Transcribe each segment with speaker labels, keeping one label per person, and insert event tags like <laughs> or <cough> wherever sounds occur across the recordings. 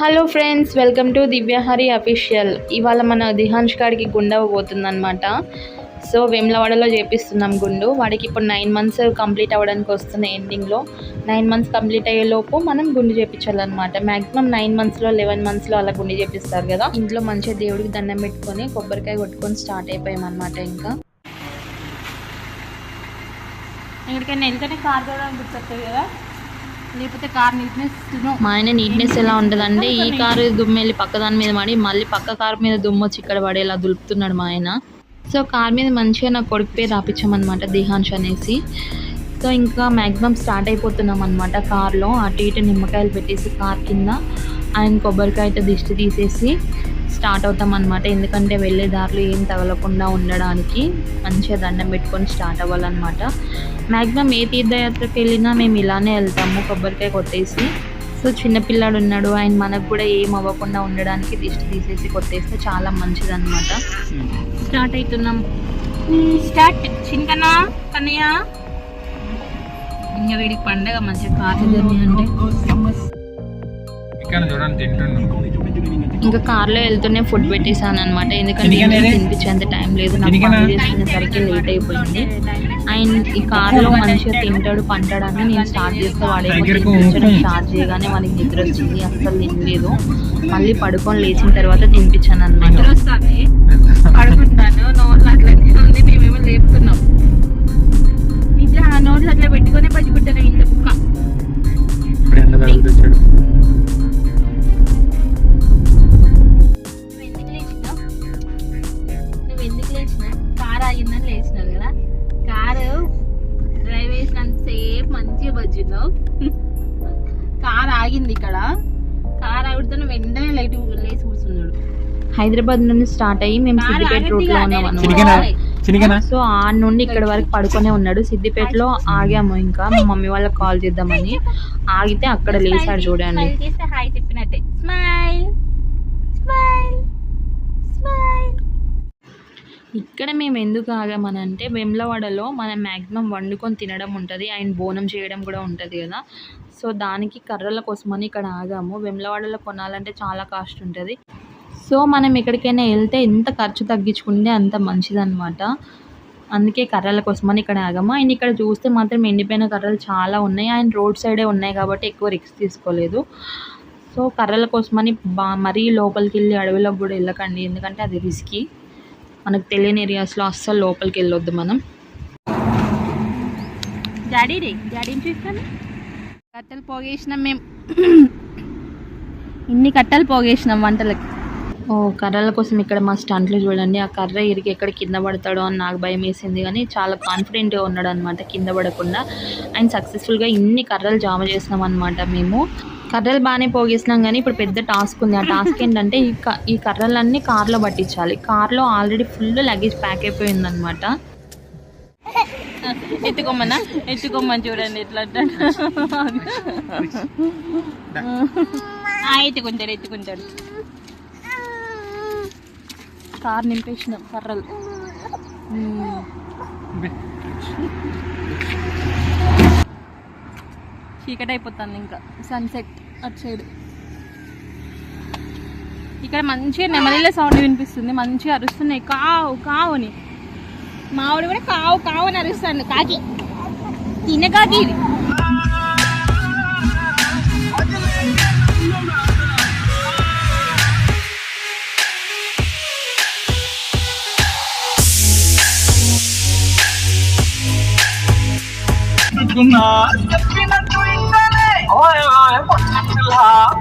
Speaker 1: Hello friends welcome to Divyahari official. ఇవాళ మన దిహాన్ష్ గారికి గుండె పోతుందన్నమాట. సో వేములవాడలో చేపిస్తున్నాం గుండు. వాడికి ఇప్పుడు నైన్ మంత్స్ కంప్లీట్ అవ్వడానికి వస్తున్న ఎండింగ్లో. నైన్ మంత్స్ కంప్లీట్ అయ్యేలోపు మనం గుండు చేపించాలన్నమాట. మ్యాక్సిమం నైన్ మంత్స్లో లెవెన్ మంత్స్లో అలా గుండు చేపిస్తారు కదా. ఇంట్లో మంచిగా దేవుడికి దండం పెట్టుకొని కొబ్బరికాయ కొట్టుకొని స్టార్ట్ అయిపోయామన్నమాట ఇంకా.
Speaker 2: ఎక్కడికైనా వెళ్తేనే కార్ కూడా గుర్తొస్తుంది కదా. లేకపోతే కార్ నీట్నెస్
Speaker 1: మా ఆయన నీట్నెస్ ఎలా ఉంటుందంటే ఈ కారు దుమ్ము వెళ్ళి పక్క దాని మీద పడి మళ్ళీ పక్క కారు మీద దుమ్ము వచ్చి ఇక్కడ పడేలా దులుపుతున్నాడు మా ఆయన. సో కార్ మీద మంచిగా నా కొడుకు పేరు రాపించామన్నమాట దిహాన్ష్ అనేసి. సో ఇంకా మ్యాక్సిమం స్టార్ట్ అయిపోతున్నాం అనమాట కార్లో. అటు ఇటు నిమ్మకాయలు పెట్టేసి కార్ కింద ఆయన కొబ్బరికాయతో దిష్టి తీసేసి స్టార్ట్ అవుతాం అనమాట ఎందుకంటే వెళ్ళే దారిలో ఏం తగలకుండా ఉండడానికి మంచిగా దండం పెట్టుకొని స్టార్ట్ అవ్వాలన్నమాట. మ్యాక్సిమం ఏ తీర్థయాత్రకి వెళ్ళినా మేము ఇలానే వెళ్తాము కొబ్బరికాయ కొట్టేసి. సో చిన్నపిల్లాడు ఉన్నాడు ఆయన మనకు కూడా ఏం అవ్వకుండా ఉండడానికి దిష్టి తీసేసి కొట్టేస్తే చాలా మంచిది అనమాట స్టార్ట్ అవుతున్నాం.
Speaker 2: స్టార్ట్. చిన్నకన్నా కన్నయ్య.
Speaker 1: ఇంకా వీడికి పండగ మంచిగా కార్ అంటే.
Speaker 3: ఇక్కడ చూడండి తింటుండు
Speaker 1: ఇంకా కార్లో వెళ్తూనే ఫుడ్ పెట్టేశాను అనమాట ఎందుకంటే? తినిపించేంత టైం లేదు నాకు? పనులు చేసుకునేసరికి లేట్ అయిపోయింది. ఆయన ఈ కార్లో మంచిగా తింటాడు పంటాడని నేను స్టార్ట్ చేస్తే
Speaker 3: ఊపు.
Speaker 1: స్టార్ట్ చేయగానే వానికి నిద్ర వచ్చింది అస్సలు తినలేదు. మళ్ళీ పడుకొని లేచిన తర్వాత తినిపించాను అనమాట
Speaker 2: పడుకుంటాను నోట్లు అట్లనే ఉంది మేమేమో లేపుతున్నాం. నిజం ఆ నోట్లు అట్లా పెట్టుకొని పట్టుకుంటాను ఇంత కుక్క. కారు ఆగిందని లేచినావు కదా? కారు డ్రైవ్ చేసినంతసేపు మంచిగా బజ్జినావు కారు ఆగింది ఇక్కడ. కారు ఆగితే వెంటనే లైట్ లేచి కూర్చున్నాడు.
Speaker 1: హైదరాబాద్ నుండి స్టార్ట్ అయ్యి మేము సిద్దిపేట
Speaker 2: రూట్లో
Speaker 1: ఉన్నాం అనమాట సో ఆ నుండి ఇక్కడ వరకు పడుకొనే ఉన్నాడు. సిద్దిపేటలో ఆగాము ఇంకా. మా మమ్మీ వాళ్ళకి కాల్ చేద్దామని. ఆగితే అక్కడ లేచాడు చూడండి.
Speaker 2: హాయ్ చెప్పినట్టే.
Speaker 1: ఇక్కడ మేము ఎందుకు ఆగామనంటే వెమ్లవాడలో మనం మ్యాక్సిమం వండుకొని తినడం ఉంటుంది. అండ్ బోనం చేయడం కూడా ఉంటుంది కదా. సో దానికి కర్రల కోసమని ఇక్కడ ఆగాము. వెమ్లవాడలో కొనాలంటే చాలా కాస్ట్ ఉంటుంది. సో మనం ఎక్కడికైనా వెళ్తే ఎంత ఖర్చు తగ్గించుకుంటే అంత మంచిదన్నమాట. అందుకే కర్రల కోసమని ఇక్కడ ఆగాము. అండ్ ఇక్కడ చూస్తే మాత్రం ఎండిపోయిన కర్రలు చాలా ఉన్నాయి. అండ్ రోడ్ సైడే ఉన్నాయి కాబట్టి ఎక్కువ రిస్క్ తీసుకోలేదు. సో కర్రల కోసమని బా మరీ లోపలికి వెళ్ళి అడవిలోకి కూడా వెళ్ళకండి. ఎందుకంటే అది రిస్కీ మనకు తెలియని ఏరియాస్లో అస్సలు లోపలికి వెళ్ళొద్దు మనం.
Speaker 2: డాడీ రే డాడీని చూస్తాను కట్టెలు పోగేసినాం మేము ఇన్ని కట్టెలు పోగేసినాం వంటలకి.
Speaker 1: ఓ కర్రల కోసం ఇక్కడ మా స్టంట్లు చూడండి. ఆ కర్ర ఇరికి ఎక్కడ కింద పడతాడో అని నాకు భయం వేసింది. కానీ చాలా కాన్ఫిడెంట్గా ఉన్నాడు అనమాట కింద పడకుండా. అండ్ సక్సెస్ఫుల్గా ఇన్ని కర్రలు జామ చేసినాం అనమాట మేము. కర్రలు బాగానే పోగేసినాం కానీ ఇప్పుడు పెద్ద టాస్క్ ఉంది. ఆ టాస్క్ ఏంటంటే ఈ ఈ కర్రలన్నీ కార్లో పట్టించాలి. కార్లో ఆల్రెడీ ఫుల్ లగేజ్ ప్యాక్ అయిపోయింది అనమాట
Speaker 2: ఎత్తుకోమన్నా? ఎత్తుకోమని చూడండి ఎట్లా ఎత్తుకుంటాడు ఎత్తుకుంటాడు. కార్ నింపేసినాం కర్రలు మ్మ్. చీకటి అయిపోతుంది ఇంకా. సన్సెట్ అటు సైడ్ ఇక్కడ మంచిగా నెమలిల సౌండ్ వినిపిస్తుంది. మంచిగా అరుస్తున్నాయి. కావు కావు అని. మావిడ కూడా కావు కావు అని అరుస్తాను కాకి. తిన కాకి ఇది.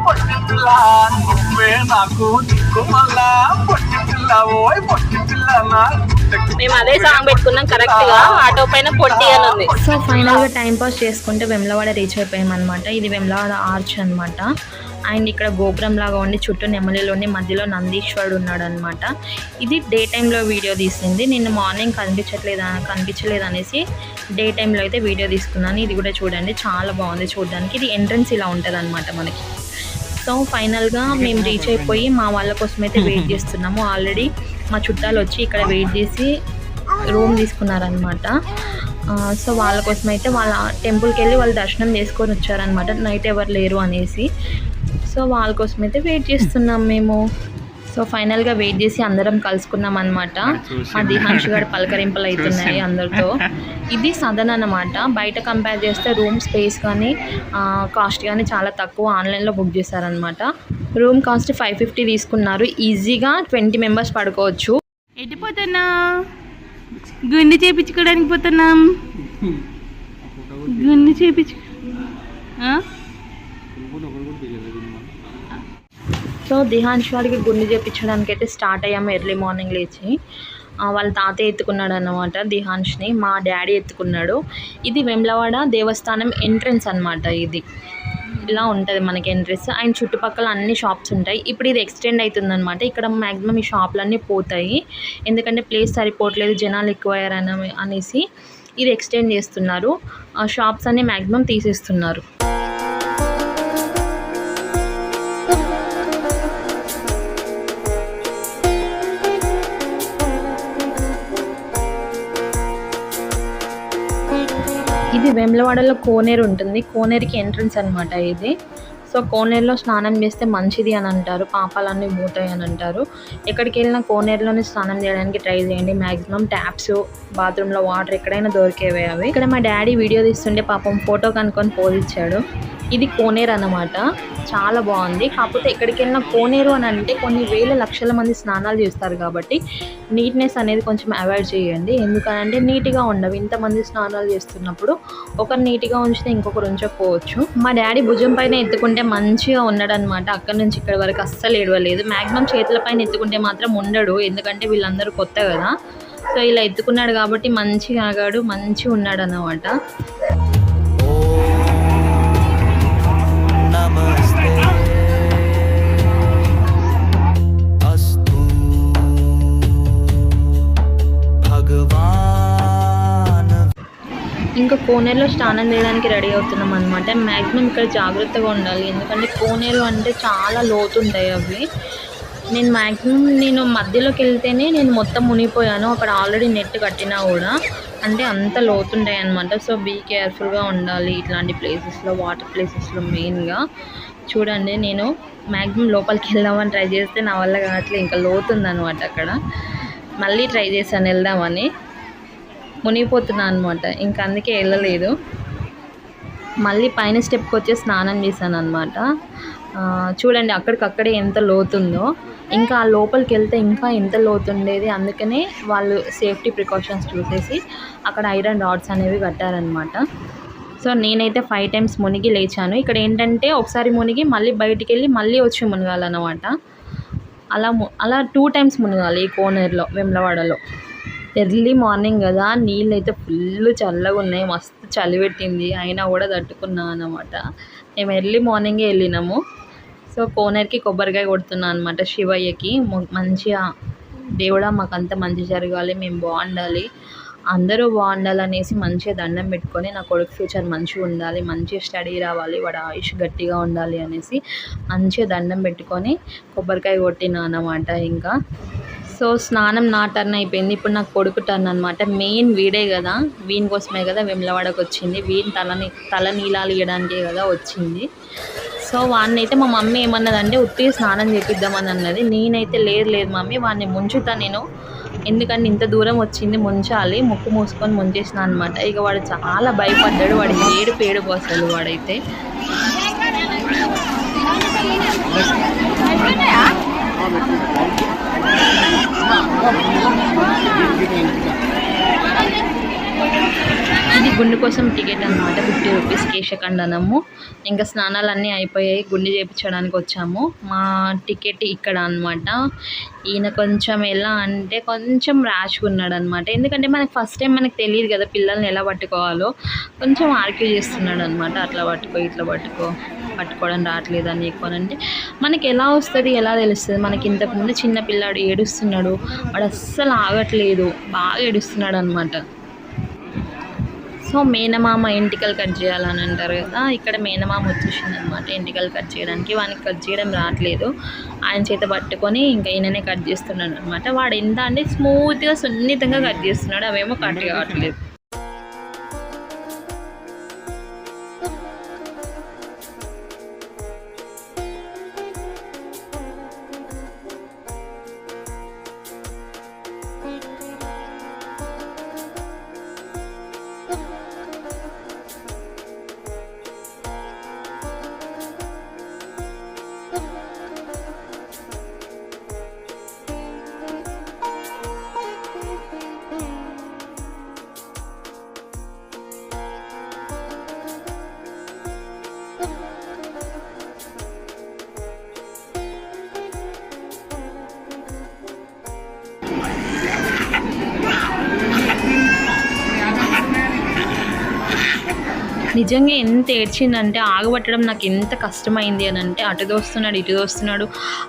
Speaker 4: పొట్టి పిల్ల నువ్వే నాకు మళ్ళా. పొట్టి పిల్ల ఓయ్ పొట్టి పిల్ల నా
Speaker 2: మేము అదే సాంగ్ పెట్టుకున్నాం కరెక్ట్గా. ఆటో పైన పొట్టి అని ఉంది.
Speaker 1: సో ఫైనల్గా టైం పాస్ చేసుకుంటే వెమ్లవాడ రీచ్ అయిపోయామన్నమాట. ఇది వెమ్లవాడ ఆర్చ్ అనమాట అండ్ ఇక్కడ గోపురం లాగా ఉండి చుట్టూ నెమలిలో ఉండి మధ్యలో నందీశ్వరుడు ఉన్నాడు అనమాట ఇది డే టైంలో వీడియో తీసింది. నిన్న మార్నింగ్ కనిపించట్లేదు కనిపించలేదు అనేసి డే టైంలో అయితే వీడియో తీసుకున్నాను. ఇది కూడా చూడండి. చాలా బాగుంది చూడడానికి. ఇది ఎంట్రన్స్ ఇలా ఉంటుంది అనమాట మనకి. సో ఫైనల్గా మేము రీచ్ అయిపోయి మా వాళ్ళ కోసం అయితే వెయిట్ <laughs> చేస్తున్నాము. ఆల్రెడీ మా చుట్టాలు వచ్చి ఇక్కడ వెయిట్ చేసి రూమ్ తీసుకున్నారనమాట సో వాళ్ళ కోసం అయితే వాళ్ళ టెంపుల్కి వెళ్ళి వాళ్ళు దర్శనం చేసుకొని వచ్చారనమాట నైట్ ఎవరు లేరు అనేసి. సో వాళ్ళ కోసం అయితే వెయిట్ చేస్తున్నాం మేము. సో ఫైనల్గా వెయిట్ చేసి అందరం కలుసుకున్నాం అనమాట మా దిహాంష్ గారు పలకరింపులు అవుతున్నాయి అందరితో. ఇది సదన్ అన్నమాట. బయట కంపేర్ చేస్తే రూమ్ స్పేస్ కానీ కాస్ట్ కానీ చాలా తక్కువ ఆన్లైన్లో బుక్ చేశారనమాట రూమ్ కాస్ట్ ఫైవ్ ఫిఫ్టీ తీసుకున్నారు. ఈజీగా ట్వంటీ మెంబర్స్ పడుకోవచ్చు.
Speaker 2: ఎటు పోతున్నా గుండె చేపించుకోవడానికి పోతున్నాం. <laughs> గుండె చేపించు
Speaker 1: సో దిహాంష్ వాడికి గుండె చేపించడానికి అయితే స్టార్ట్ అయ్యాము ఎర్లీ మార్నింగ్ లేచి. వాళ్ళ తాతయ్య ఎత్తుకున్నాడు అన్నమాట దిహాన్ష్ని మా డాడీ ఎత్తుకున్నాడు. ఇది వెమ్లవాడ దేవస్థానం ఎంట్రన్స్ అన్నమాట ఇది. ఇలా ఉంటుంది మనకి ఎంట్రెన్స్. అండ్ చుట్టుపక్కల అన్ని షాప్స్ ఉంటాయి. ఇప్పుడు ఇది ఎక్స్టెండ్ అవుతుందన్నమాట. ఇక్కడ మ్యాక్సిమం ఈ షాపులన్నీ పోతాయి. ఎందుకంటే ప్లేస్ సరిపోవట్లేదు జనాలు ఎక్కువయ్యారని అనేసి ఇది ఎక్స్టెండ్ చేస్తున్నారు. ఆ షాప్స్ అన్ని మ్యాక్సిమం తీసేస్తున్నారు. ఇది వేములవాడలో కోనేరు ఉంటుంది. కోనేరుకి ఎంట్రన్స్ అనమాట ఇది. సో కోనేరులో స్నానం చేస్తే మంచిది అని అంటారు. పాపాలన్నీ పోతాయి అని అంటారు. ఎక్కడికి వెళ్ళినా కోనేరులోనే స్నానం చేయడానికి ట్రై చేయండి. మ్యాక్సిమం ట్యాప్స్ బాత్రూంలో వాటర్ ఎక్కడైనా దొరికేవే అవి. ఇక్కడ మా డాడీ వీడియో తీస్తుంటే పాపం ఫోటో కనుక్కొని పోజ్ ఇచ్చాడు. ఇది కోనేరు అన్నమాట. చాలా బాగుంది. కాకపోతే ఎక్కడికి వెళ్ళినా కోనేరు అని అంటే కొన్ని వేల లక్షల మంది స్నానాలు చేస్తారు కాబట్టి నీట్నెస్ అనేది కొంచెం అవాయిడ్ చేయండి. ఎందుకనంటే నీట్గా ఉండవు. ఇంతమంది స్నానాలు చేస్తున్నప్పుడు ఒకరు నీట్గా ఉంచితే ఇంకొకరు ఉంచకపోవచ్చు. మా డాడీ భుజం పైన ఎత్తుకుంటే మంచిగా ఉన్నాడు అనమాట అక్కడి నుంచి ఇక్కడ వరకు అస్సలు ఏడవలేదు. మ్యాక్సిమం చేతుల పైన ఎత్తుకుంటే మాత్రం ఉండడు. ఎందుకంటే వీళ్ళందరూ కొత్త కదా. సో ఇలా ఎత్తుకున్నాడు కాబట్టి మంచిగా ఆగాడు. మంచిగా ఉన్నాడు అన్నమాట ఇంకా కోనేరులో స్నానం చేయడానికి రెడీ అవుతున్నాం అనమాట మ్యాక్సిమం ఇక్కడ జాగ్రత్తగా ఉండాలి. ఎందుకంటే కోనేరు అంటే చాలా లోతుంటాయి అవి. నేను మ్యాక్సిమం నేను మధ్యలోకి వెళ్తేనే నేను మొత్తం మునిగిపోయాను. అక్కడ ఆల్రెడీ నెట్ కట్టినా కూడా. అంటే అంత లోతుంటాయి అనమాట సో బీ కేర్ఫుల్గా ఉండాలి ఇట్లాంటి ప్లేసెస్లో వాటర్ ప్లేసెస్లో మెయిన్గా. చూడండి నేను మ్యాక్సిమం లోపలికి వెళ్దామని ట్రై చేస్తే నా వల్ల కావట్లేదు ఇంకా లోతుందనమాట అక్కడ. మళ్ళీ ట్రై చేశాను వెళ్దామని. మునిగిపోతున్నా అనమాట ఇంకా అందుకే వెళ్ళలేదు. మళ్ళీ పైన స్టెప్కి వచ్చి స్నానం చేశాను అనమాట చూడండి అక్కడికక్కడే ఎంత లోతుందో. ఇంకా ఆ లోపలికి వెళ్తే ఇంకా ఎంత లోతుండేది అందుకనే వాళ్ళు సేఫ్టీ ప్రికాషన్స్ చూసేసి అక్కడ ఐరన్ రాడ్స్ అనేవి కట్టారనమాట సో నేనైతే ఫైవ్ టైమ్స్ మునిగి లేచాను. ఇక్కడ ఏంటంటే ఒకసారి మునిగి మళ్ళీ బయటికి వెళ్ళి మళ్ళీ వచ్చి మునగాలన్నమాట. అలా ము- అలా టూ టైమ్స్ మునగాలి ఈ కోనేరులో వెమ్లవాడలో. ఎర్లీ మార్నింగ్ కదా నీళ్ళు అయితే ఫుల్ చల్లగా ఉన్నాయి మస్తు చలి పెట్టింది అయినా కూడా తట్టుకున్నాను అనమాట మేము ఎర్లీ మార్నింగే వెళ్ళినాము. సో కోనేరుకి కొబ్బరికాయ కొడుతున్నాను అనమాట శివయ్యకి. మంచిగా దేవుడా మాకు మంచి జరగాలి మేము బాగుండాలి. అందరూ బాగుండాలనేసి మంచిగా దండం పెట్టుకొని నా కొడుకు ఫ్యూచర్ మంచిగా ఉండాలి మంచిగా స్టడీ రావాలి వాడు ఆయుష్ గట్టిగా ఉండాలి అనేసి మంచిగా దండం పెట్టుకొని కొబ్బరికాయ కొట్టినా అన్నమాట ఇంకా. సో స్నానం నా టర్న్ అయిపోయింది. ఇప్పుడు నాకు కొడుకు టర్న్ అనమాట మెయిన్ వీడే కదా. వీని కోసమే కదా వెమ్లవాడకు వచ్చింది. వీని తలని తల నీలాలు ఇవ్వడానికే కదా వచ్చింది. సో వాడిని అయితే మా మమ్మీ ఏమన్నదంటే ఉత్తి స్నానం చేపిద్దామని అన్నది. నేనైతే లేదు లేదు మమ్మీ. వాడిని ముంచుతా నేను. ఎందుకంటే ఇంత దూరం వచ్చింది ముంచాలి. ముక్కు మూసుకొని ముంచేసిన అనమాట ఇక వాడు చాలా భయపడ్డాడు. వాడికి ఏడు పేడు పోసాడు వాడైతే ఇది గుండు కోసం టికెట్ అనమాట ఫిఫ్టీ రూపీస్ కేశఖండనము. ఇంకా స్నానాలు అన్నీ అయిపోయాయి గుండె చేయించడానికి వచ్చాము. మా టికెట్ ఇక్కడ అనమాట ఈయన కొంచెం ఎలా అంటే కొంచెం ర్యాష్గా ఉన్నాడు అనమాట ఎందుకంటే మనకి ఫస్ట్ టైం మనకు తెలియదు కదా పిల్లల్ని ఎలా పట్టుకోవాలో. కొంచెం ఆర్క్యూ చేస్తున్నాడు అనమాట అట్లా పట్టుకో ఇట్లా పట్టుకో పట్టుకోవడం రావట్లేదు అని ఎక్కువనంటే మనకి ఎలా వస్తుంది ఎలా తెలుస్తుంది? మనకి ఇంతకుముందు చిన్న పిల్లాడు ఏడుస్తున్నాడు. వాడు అస్సలు ఆగట్లేదు. బాగా ఏడుస్తున్నాడు అనమాట సో మేనమామ ఎంటికలు కట్ చేయాలని అంటారు కదా ఇక్కడ మేనమామ వచ్చేసింది అనమాట ఎంటికలు కట్ చేయడానికి. వానికి కట్ చేయడం రావట్లేదు ఆయన చేత పట్టుకొని ఇంకా ఈయననే కట్ చేస్తున్నాడు అనమాట వాడు ఎంత అంటే స్మూత్గా సున్నితంగా కట్ చేస్తున్నాడు. అవేమో కట్ కావట్లేదు. నిజంగా ఎంత ఏడ్చిందంటే ఆగబట్టడం నాకు ఎంత కష్టమైంది అని అంటే అటు దోస్తున్నాడు ఇటు దోస్తున్నాడు.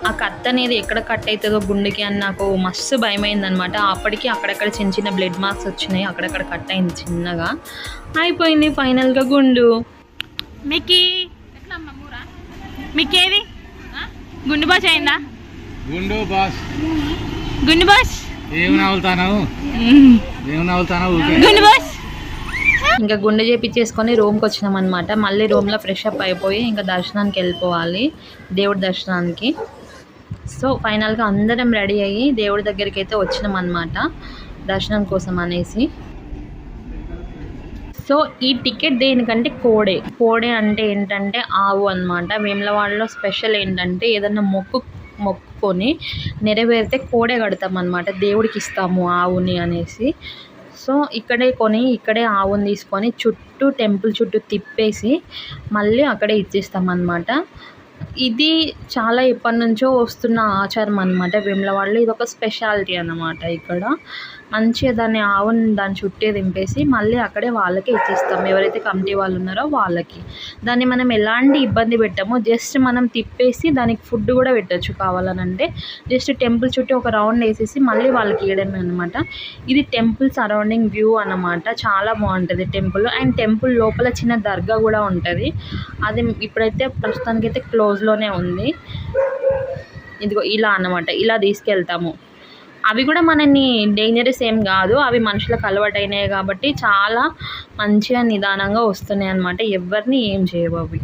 Speaker 1: ఆ కత్త అనేది ఎక్కడ కట్ అవుతుందో గుండెకి అని నాకు మస్తు భయమైంది అనమాట అప్పటికి అక్కడక్కడ చిన్న చిన్న బ్లడ్ మార్క్స్ వచ్చినాయి అక్కడక్కడ కట్ అయింది చిన్నగా. అయిపోయింది ఫైనల్గా గుండు.
Speaker 2: మూరా మిక్కేది? గుండు బాస్ అయిందా?
Speaker 3: గుండు బాస్.
Speaker 2: గుండు బాస్?
Speaker 3: ఏం నవ్వుతాను ఏం నవ్వుతాను
Speaker 2: గుండు బాస్?
Speaker 1: ఇంకా గుండె చేపించేసుకొని రూమ్కి వచ్చినాం అనమాట మళ్ళీ రూమ్లో ఫ్రెష్ అప్ అయిపోయి ఇంకా దర్శనానికి వెళ్ళిపోవాలి దేవుడి దర్శనానికి. సో ఫైనల్గా అందరం రెడీ అయ్యి దేవుడి దగ్గరికి అయితే వచ్చినాం అనమాట దర్శనం కోసం అనేసి. సో ఈ టికెట్ దేనికంటే కోడే. కోడే అంటే ఏంటంటే ఆవు అనమాట వేములవాడలో స్పెషల్ ఏంటంటే ఏదన్నా మొక్కు మొక్కుకొని నెరవేరితే కోడే కడతాం అనమాట దేవుడికి ఇస్తాము ఆవుని అనేసి. సో ఇక్కడే కొని ఇక్కడే ఆవుని తీసుకొని చుట్టూ టెంపుల్ చుట్టూ తిప్పేసి మళ్ళీ అక్కడే ఇచ్చేస్తాం అనమాట ఇది చాలా ఎప్పటి నుంచో వస్తున్న ఆచారం అనమాట వేములవాడలో ఇది ఒక స్పెషాలిటీ అన్నమాట ఇక్కడ. మంచిగా దాన్ని ఆవుని దాని చుట్టే దింపేసి మళ్ళీ అక్కడే వాళ్ళకే ఇచ్చేస్తాం. ఎవరైతే కమిటీ వాళ్ళు ఉన్నారో వాళ్ళకి. దాన్ని మనం ఎలాంటి ఇబ్బంది పెట్టామో. జస్ట్ మనం తిప్పేసి దానికి ఫుడ్ కూడా పెట్టచ్చు కావాలనంటే. జస్ట్ టెంపుల్ చుట్టూ ఒక రౌండ్ వేసేసి మళ్ళీ వాళ్ళకి ఇవ్వడమే అనమాట ఇది టెంపుల్ సరౌండింగ్ వ్యూ అనమాట చాలా బాగుంటుంది టెంపుల్. అండ్ టెంపుల్ లోపల చిన్న దర్గా కూడా ఉంటుంది. అది ఇప్పుడైతే ప్రస్తుతానికైతే క్లోజ్లోనే ఉంది. ఇదిగో ఇలా అన్నమాట. ఇలా తీసుకెళ్తాము. అవి కూడా మనని డేంజరస్ ఏం కాదు. అవి మనుషులకు అలవాటైనాయి కాబట్టి చాలా మంచిగా నిదానంగా వస్తున్నాయి అనమాట ఎవరిని ఏం చేయవు అవి.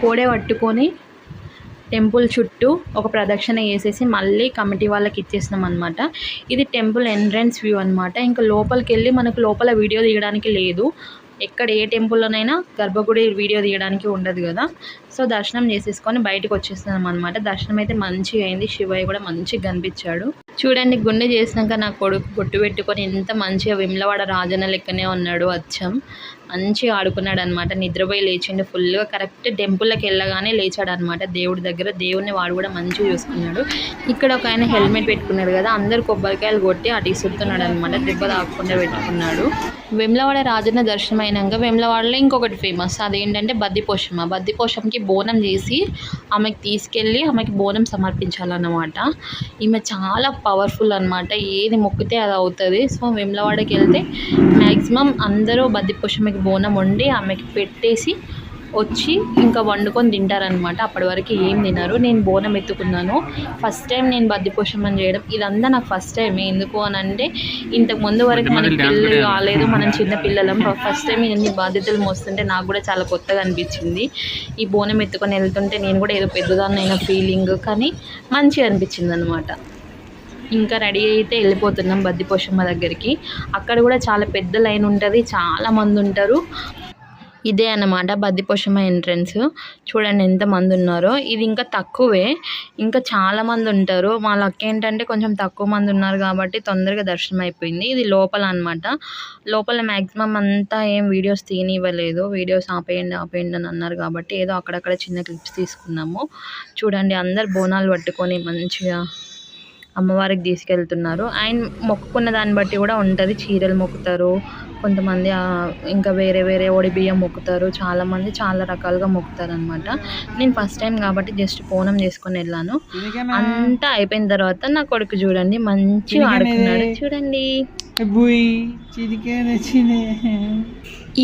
Speaker 1: కోడే పట్టుకొని టెంపుల్ చుట్టూ ఒక ప్రదక్షిణ వేసేసి మళ్ళీ కమిటీ వాళ్ళకి ఇచ్చేసినాం అనమాట ఇది టెంపుల్ ఎంట్రన్స్ వ్యూ అనమాట ఇంకా లోపలికి వెళ్ళి మనకు లోపల వీడియో తీయడానికి లేదు. ఎక్కడ ఏ టెంపుల్లోనైనా గర్భగుడి వీడియో తీయడానికి ఉండదు కదా. సో దర్శనం చేసేసుకొని బయటకు వచ్చేస్తున్నాం అనమాట దర్శనం అయితే మంచిగా అయింది. శివయ్య కూడా మంచిగా కనిపించాడు. చూడండి గుండె చేసినాక నా కొడుకు గుట్టు పెట్టుకొని ఎంత మంచిగా విమ్లవాడ రాజన్న లెక్కనే ఉన్నాడు అచ్చం. మంచిగా ఆడుకున్నాడు అనమాట నిద్రపోయి లేచిండు. ఫుల్గా కరెక్ట్ టెంపుల్కి వెళ్ళగానే లేచాడు అనమాట దేవుడి దగ్గర. దేవుడిని వాడు కూడా మంచిగా చూసుకున్నాడు. ఇక్కడ ఒక ఆయన హెల్మెట్ పెట్టుకున్నాడు కదా అందరు కొబ్బరికాయలు కొట్టి అటు ఇసురుతున్నాడు అనమాట దెబ్బ తాకుండా పెట్టుకున్నాడు. వెమ్లవాడ రాజన్న దర్శనం అయినాక వెమ్లవాడలో ఇంకొకటి ఫేమస్ అదేంటంటే బద్దిపోషమ్మ. బద్దిపోషంకి బోనం చేసి ఆమెకి తీసుకెళ్ళి ఆమెకి బోనం సమర్పించాలన్నమాట. ఈమె చాలా పవర్ఫుల్ అనమాట ఏది మొక్కితే అది అవుతుంది. సో వెమ్లవాడకి వెళ్తే మ్యాక్సిమం అందరూ బద్దిపోషమ్మకి బోనం వండి ఆమెకి పెట్టేసి వచ్చి ఇంకా వండుకొని తింటారనమాట అప్పటి వరకు ఏం తినరు. నేను బోనం ఎత్తుకున్నాను. ఫస్ట్ టైం నేను బద్దిపోషమని చేయడం. ఇదంతా నాకు ఫస్ట్ టైం ఎందుకు అని అంటే ఇంతకు ముందు వరకు మనకి పెళ్ళి కాలేదు మనం చిన్న పిల్లలం. ఫస్ట్ టైం ఇన్ని బాధ్యతలు మోస్తుంటే నాకు కూడా చాలా కొత్తగా అనిపించింది. ఈ బోనం ఎత్తుకొని వెళ్తుంటే నేను కూడా ఏదో పెద్దదాన్నైన ఫీలింగ్ కానీ మంచిగా అనిపించింది అనమాట ఇంకా రెడీ అయితే వెళ్ళిపోతున్నాం బద్దిపోషమ్మ దగ్గరికి. అక్కడ కూడా చాలా పెద్ద లైన్ ఉంటుంది. చాలా మంది ఉంటారు. ఇదే అన్నమాట బద్దిపోషమ్మ ఎంట్రన్స్. చూడండి ఎంత మంది ఉన్నారో. ఇది ఇంకా తక్కువే. ఇంకా చాలామంది ఉంటారు. మా లక్ ఏంటంటే కొంచెం తక్కువ మంది ఉన్నారు కాబట్టి తొందరగా దర్శనం అయిపోయింది. ఇది లోపల అన్నమాట. లోపల మ్యాక్సిమం అంతా ఏం వీడియోస్ తీయనివ్వలేదు వీడియోస్ ఆపేయండి ఆపేయండి అని అన్నారు కాబట్టి ఏదో అక్కడక్కడ చిన్న క్లిప్స్ తీసుకున్నాము. చూడండి అందరు బోనాలు పట్టుకొని మంచిగా అమ్మవారికి తీసుకెళ్తున్నారు. అండ్ మొక్కుకున్న దాన్ని బట్టి కూడా ఉంటుంది. చీరలు మొక్కుతారు. కొంతమంది ఇంకా వేరే వేరే ఒడి బియ్యం మొక్కుతారు. చాలామంది చాలా రకాలుగా మొక్కుతారు అనమాట నేను ఫస్ట్ టైం కాబట్టి జస్ట్ పోనం చేసుకొని వెళ్ళాను. అంతా అయిపోయిన తర్వాత నా కొడుకు చూడండి మంచిగా ఆడుకున్నాడు. చూడండి.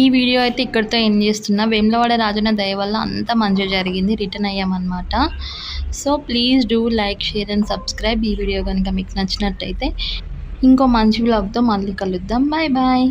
Speaker 1: ఈ వీడియో అయితే ఇక్కడితో ఎండ్ చేస్తున్నా? వేములవాడ రాజన్న దయ వల్ల అంతా మంచిగా జరిగింది. Return అయ్యామన్నమాట. So please do like share and subscribe ఈ వీడియో కనుక మీకు నచ్చినట్టయితే ఇంకో మంచి వ్లాగ్తో మళ్ళీ కలుద్దాం. Bye bye